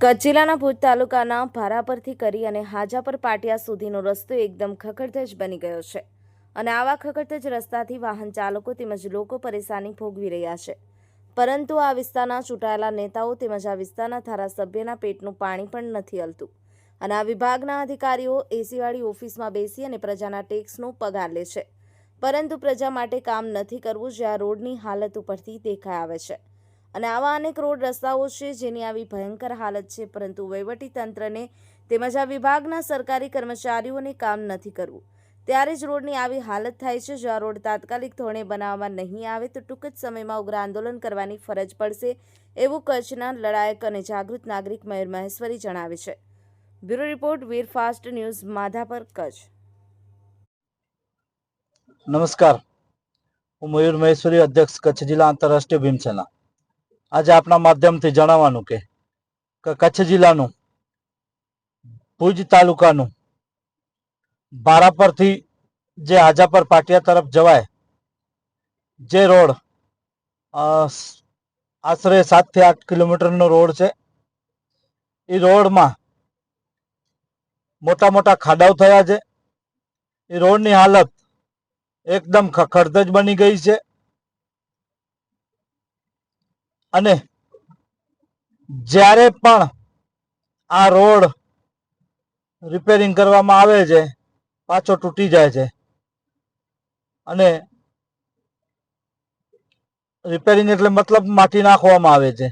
કચ્છ જિલ્લાના ભુજ તાલુકાના ભારાપરથી કરી અને હાજાપર પાટિયા સુધીનો રસ્તો એકદમ ખખડધજ બની ગયો છે. અને આવા ખખડધજ રસ્તાથી વાહન ચાલકો તેમજ લોકો પરેશાની ભોગવી રહ્યા છે. પરંતુ આ વિસ્તારના ચૂંટાયેલા નેતાઓ તેમજ આ વિસ્તારના ધારાસભ્યના પેટનું પાણી પણ નથી હલતું. અને આ વિભાગના અધિકારીઓ એસીવાળી ઓફિસમાં બેસી અને પ્રજાના ટેક્સનો પગાર લે છે. પરંતુ પ્રજા માટે કામ નથી કરવું જે આ રોડની હાલત ઉપરથી દેખાઈ આવે છે. અને આવા અનેક રોડ રસ્તાઓ છે, જેની આવી ભયંકર હાલત છે, પરંતુ તંત્રને તેમજ આ વિભાગના સરકારી કર્મચારીઓને કામ નથી કરવું. ત્યારે જ રોડની આવી હાલત થાય છે, જો આ રોડ તાત્કાલિક ધોરણે બનાવવામાં નહીં આવે, તો ટૂંક જ સમયમાં ઉગ્ર આંદોલન કરવાની ફરજ પડશે, એવું કચ્છના લડાયક અને જાગૃત નાગરિક મયુર મહેશ્વરી જણાવે છે. Bureau report, Veer fast news, Madhapar, Kutch. નમસ્કાર. હું મયુર મહેશ્વરી, અધ્યક્ષ કચ્છ જિલ્લા આંતરરાષ્ટ્રીય ભીમસેના. આજે આપણા માધ્યમથી જણાવવાનું કે કચ્છ જિલ્લાનું, ભુજ તાલુકાનું, બારાપરથી જે હાજાપર પાટિયા તરફ જવાય, જે રોડ આશરે સાતથી આઠ કિલોમીટરનો રોડ છે, એ રોડમાં મોટા મોટા ખાડાઓ થયા છે, એ રોડની હાલત એકદમ ખખડધજ બની ગઈ છે. અને જ્યારે પણ આ રોડ રિપેરિંગ કરવામાં આવે છે, પાછો તૂટી જાય છે અને રિપેરિંગ એટલે મતલબ માટી નાખવામાં આવે છે.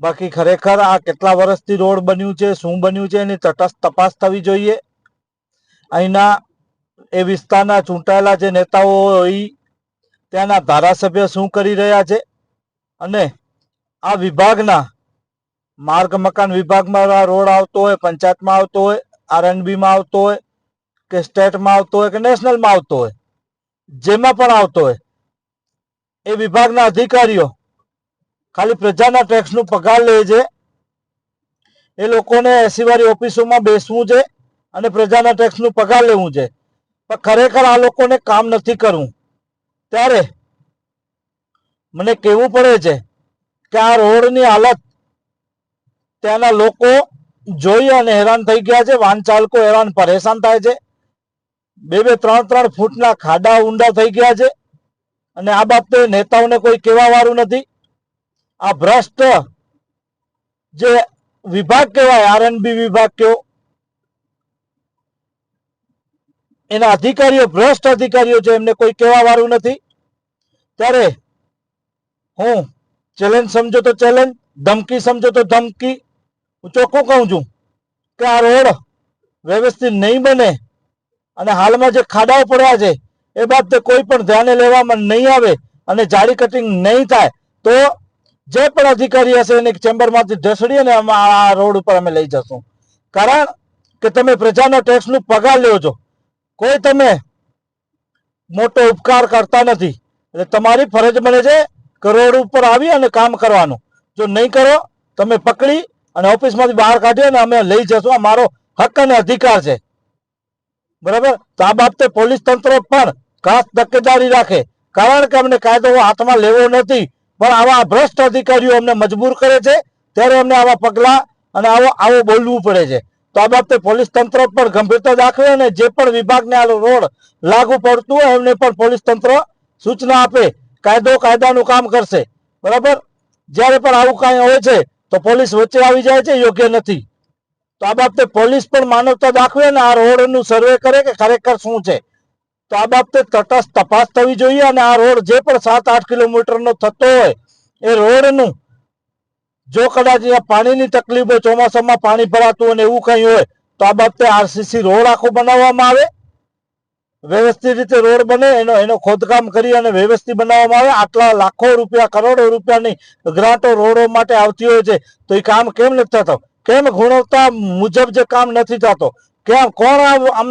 બાકી ખરેખર આ કેટલા વર્ષથી રોડ બન્યું છે, શું બન્યું છે એની તટસ્થ તપાસ થવી જોઈએ. અહીંના એ વિસ્તારના ચૂંટાયેલા જે નેતાઓ હોય, ત્યાંના ધારાસભ્ય શું કરી રહ્યા છે અને આ વિભાગના માર્ગ મકાન વિભાગમાં રોડ આવતો હોય, પંચાયતમાં આવતો હોય આરએનબીમાં આવતો હોય કે સ્ટેટમાં આવતો હોય કે નેશનલમાં આવતો હોય, જેમાં પણ આવતો હોય, એ વિભાગના અધિકારીઓ ખાલી પ્રજાના ટેક્સનું પગાર લે છે. એ લોકોને એસીવાળી ઓફિસોમાં બેસવું છે અને પ્રજાના ટેક્સનું પગાર લેવું છે. પણ ખરેખર આ લોકોને કામ નથી કરવું. ત્યારે મને કહેવું પડે છે કે આ રોડની હાલત ત્યાંના લોકો જોઈ અને હેરાન થઈ ગયા છે. વાહન ચાલકો હેરાન પરેશાન થાય છે. બે બે, ત્રણ ત્રણ ફૂટના ખાડા ઊંડા થઈ ગયા છે. અને આ બાબતે નેતાઓને કોઈ કહેવા વાળું નથી. આ ભ્રષ્ટ જે વિભાગ કહેવાય આરએનબી વિભાગ કયો, એના અધિકારીઓ, ભ્રષ્ટ અધિકારીઓ છે એમને કોઈ કહેવા વાળું નથી. ત્યારે હું ચેલેન્જ સમજો તો ચેલેન્જ, ધમકી સમજો તો ધમકી. હું ચોખ્ખું કહું છું કે આ રોડ વ્યવસ્થિત નહીં બને અને હાલમાં જે ખાડાઓ પડ્યા છે, એ બાબતે કોઈ પણ ધ્યાને લેવામાં નહીં આવે અને જાડી કટિંગ નહીં થાય, તો જે પણ અધિકારી હશે એને ચેમ્બરમાંથી ઢસડી અને આ રોડ ઉપર અમે લઈ જશું. કારણ કે તમે પ્રજાના ટેક્સનું પગાર લ્યો છો. કોઈ તમે મોટો ઉપકાર કરતા નથી. એટલે તમારી ફરજ બને છે કે રોડ ઉપર આવી અને કામ કરવાનું. જો નહીં કરો, તમે પકડી અને ઓફિસમાંથી બહાર કાઢી અને અમે લઈ જશું. આ મારો હક અને અધિકાર છે. બરાબર? તો આ બાબતે પોલીસ તંત્ર પણ ખાસ તકેદારી રાખે. કારણ કે અમને કાયદો હાથમાં લેવો નથી, પણ આવા ભ્રષ્ટ અધિકારીઓ અમને મજબૂર કરે છે. ત્યારે અમને આવા પગલાં અને આવો આવો બોલવું પડે છે. તો આ બાબતે પોલીસ તંત્ર પણ ગંભીરતા દાખવે અને જે પણ વિભાગને આ રોડ લાગુ પડતું હોય એમને પણ પોલીસ તંત્ર સૂચના આપે. કાયદો કાયદાનું કામ કરશે. બરાબર? જ્યારે પણ આવું કાંઈ હોય છે, તો પોલીસ વચ્ચે આવી જાય છે, યોગ્ય નથી. તો આ બાબતે પોલીસ પણ માનવતા દાખવે અને આ રોડનું સર્વે કરે કે ખરેખર શું છે? તો આ બાબતે તટસ્થ તપાસ થવી જોઈએ અને આ રોડ જે પણ સાત આઠ કિલોમીટરનો થતો હોય, એ રોડનું જો કદાચ પાણીની તકલીફ હોય ચોમાસામાં પાણી ભરાતું હોય ને એવું કંઈ હોય, તો આ બાબતે આરસીસી રોડ આખો બનાવવામાં આવે. વ્યવસ્થિત રીતે રોડ બને, એનો એનો ખોદકામ કરી અને વ્યવસ્થિત બનાવવામાં આવે. આટલા લાખો રૂપિયા, કરોડો રૂપિયાની ગ્રાન્ટો રોડો માટે આવતી હોય છે. તો એ કામ કેમ નથી થતો? કેમ ગુણવત્તા મુજબ જે કામ નથી થતો? કેમ, કોણ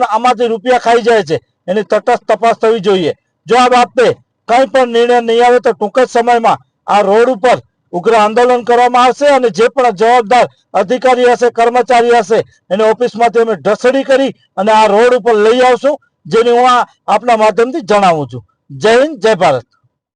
આમાંથી રૂપિયા ખાઈ જાય છે? એની તટસ્થ તપાસ થવી જોઈએ. જવાબ આપે. કંઈ પણ નિર્ણય નહીં આવે તો ટૂંક જ સમયમાં આ રોડ ઉપર ઉગ્ર આંદોલન કરવામાં આવશે અને જે પણ જવાબદાર અધિકારી હશે, કર્મચારી હશે, એને ઓફિસમાંથી અમે ઢસડી કરી અને આ રોડ ઉપર લઈ આવશું. જેની હું આપના માધ્યમથી જણાવું છું. જય હિન્દ જય ભારત.